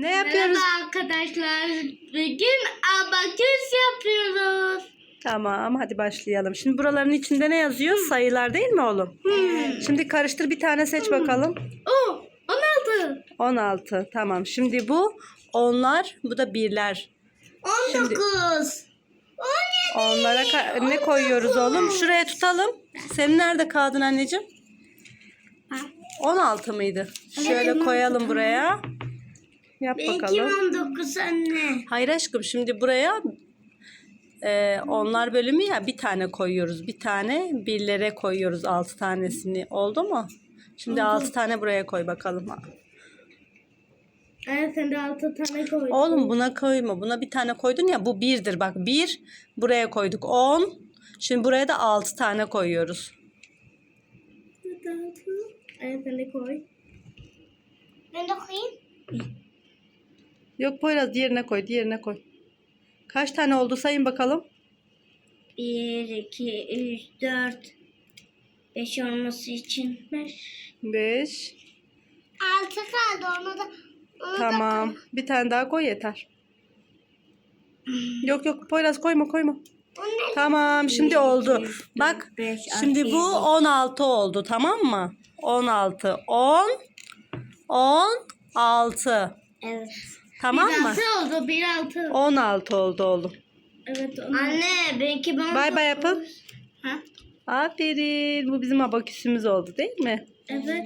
Ne yapıyoruz? Merhaba arkadaşlar. Bugün abaküs yapıyoruz. Tamam hadi başlayalım. Şimdi buraların içinde ne yazıyor? Sayılar değil mi oğlum? Şimdi karıştır bir tane seç bakalım. Oo, 16. 16. Tamam. Şimdi bu onlar, bu da birler. 19. Onlara ka- ne koyuyoruz oğlum? Şuraya tutalım. Senin nerede kağıdın anneciğim? 16 mıydı? Şöyle koyalım buraya. Yap bakalım. 19 anne. Hayır aşkım şimdi buraya e, onlar bölümü ya bir tane koyuyoruz. Bir tane birlere koyuyoruz altı tanesini. Oldu mu? Şimdi altı tane buraya koy bakalım. Evet sen de 6 tane koy. Oğlum buna koyma. Buna bir tane koydun ya bu birdir. Bak bir buraya koyduk. On. Şimdi buraya da altı tane koyuyoruz. Evet sen de koy. Ben de koyayım. Yok Poyraz diğerine koy. Diğerine koy. Kaç tane oldu sayın bakalım. 1, 2, 3, 4. 5 olması için 5. Beş. 6 kaldı onu da. Tamam. Bir tane daha koy yeter. Yok yok Poyraz koyma koyma. Tamam şimdi oldu. Bak şimdi bu yedi. 16 oldu tamam mı? 16 10 16 Evet. Tamam mı? 1 oldu 1 6. 16 oldu oğlum. Evet Anne belki ben Bay bay yapın. Ha? Aferin. Bu bizim abaküsümüz oldu değil mi? Evet.